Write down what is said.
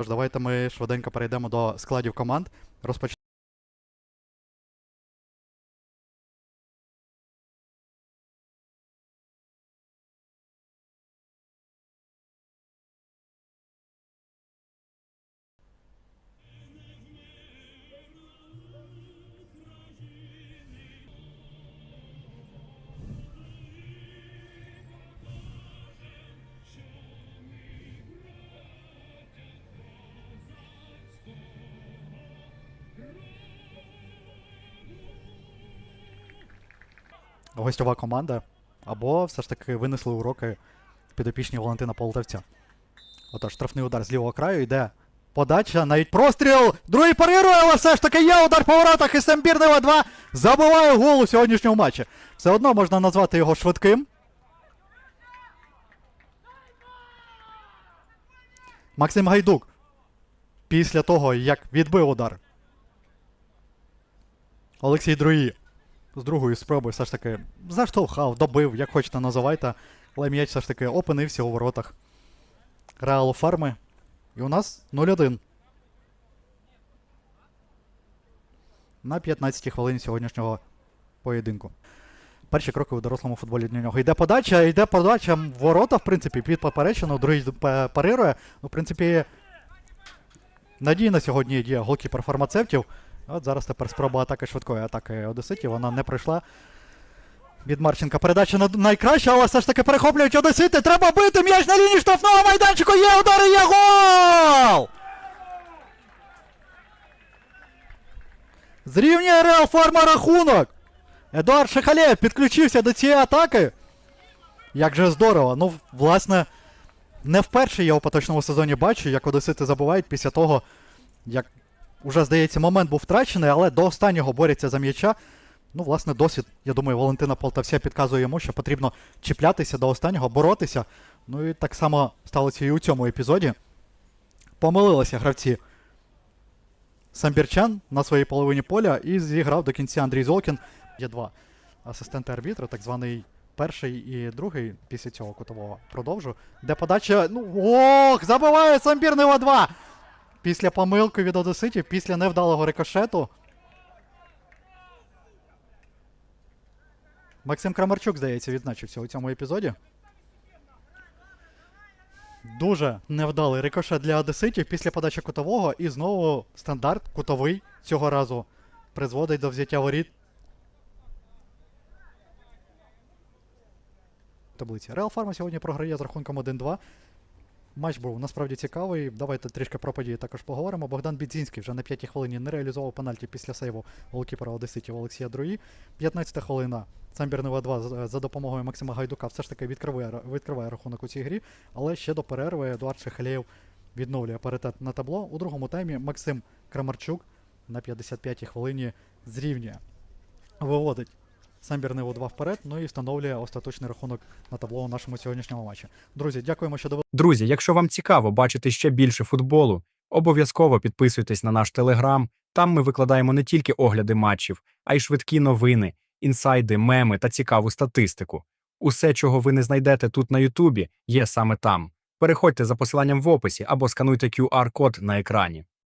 Тож давайте ми швиденько перейдемо до складів команд. Розпочнемо. Гостьова команда, або все ж таки винесли уроки підопічні Валентина Полтавця. Отож, штрафний удар з лівого краю йде подача, навіть простріл. Другий парирує, але все ж таки є удар по воротах і Самбірнева 2 забиває гол у сьогоднішньому матчі. Все одно можна назвати його швидким. Максим Гайдук. Після того, як відбив удар. Олексій Друї з другої спроби все ж таки заштовхав, добив, як хочете називайте, але м'яч все ж таки опинився у воротах Реалу Фарми. І у нас 0-1. На 15-й хвилині сьогоднішнього поєдинку. Перші кроки у дорослому футболі для нього. Йде подача, йде подача ворота, в принципі, під поперечину, другий парирує. Ну, в принципі, надійна сьогодні діє голкіпер фармацевтів. От зараз тепер спроба атаки швидкої атаки Одеситів. Вона не пройшла. Від Марченка передача на найкраща, але все ж таки перехоплюють Одесити. Треба бити м'яч на лінії штрафного майданчику. Є удар є гол! Зрівнює Реал Форма рахунок. Едуард Шахалєв підключився до цієї атаки. Як же здорово. Ну, власне, не вперше я у поточному сезоні бачу, як Одесити забувають після того, як Уже, здається, момент був втрачений, але до останнього борються за м'яча. Ну, власне, досвід, я думаю, Валентина Полтавця підказує йому, що потрібно чіплятися до останнього, боротися. Ну і так само сталося і у цьому епізоді. Помилилися гравці Самбірчан на своїй половині поля і зіграв до кінця Андрій Золкін. Є два асистенти арбітра, так званий перший і другий після цього кутового. Продовжу. Де подача. Ну, ох! Забиває Самбірнева 2! Після помилки від Одеситів, після невдалого рикошету. Максим Крамарчук, здається, відзначився у цьому епізоді. Дуже невдалий рикошет для Одеситів після подачі кутового. І знову стандарт кутовий цього разу призводить до взяття воріт. Таблиці. Реал Фарма сьогодні програє з рахунком 1-2. Матч був насправді цікавий. Давайте трішки про події також поговоримо. Богдан Бідзінський вже на п'ятій хвилині не реалізував пенальті після сейву голкіпера Одеситів Олексія Друї. 15 хвилина. Самбірнева 2 за- за допомогою Максима Гайдука все ж таки відкриває, відкриває рахунок у цій грі. Але ще до перерви Едуард Шехалєєв відновлює паритет на табло. У другому таймі Максим Крамарчук на 55-й хвилині зрівнює. Виводить Самбірневу 2 вперед, ну і встановлює остаточний рахунок на табло у нашому сьогоднішньому матчі. Друзі, дякуємо, що дивилися. Друзі, якщо вам цікаво бачити ще більше футболу, обов'язково підписуйтесь на наш телеграм. Там ми викладаємо не тільки огляди матчів, а й швидкі новини, інсайди, меми та цікаву статистику. Усе, чого ви не знайдете тут на Ютубі, є саме там. Переходьте за посиланням в описі або скануйте QR-код на екрані.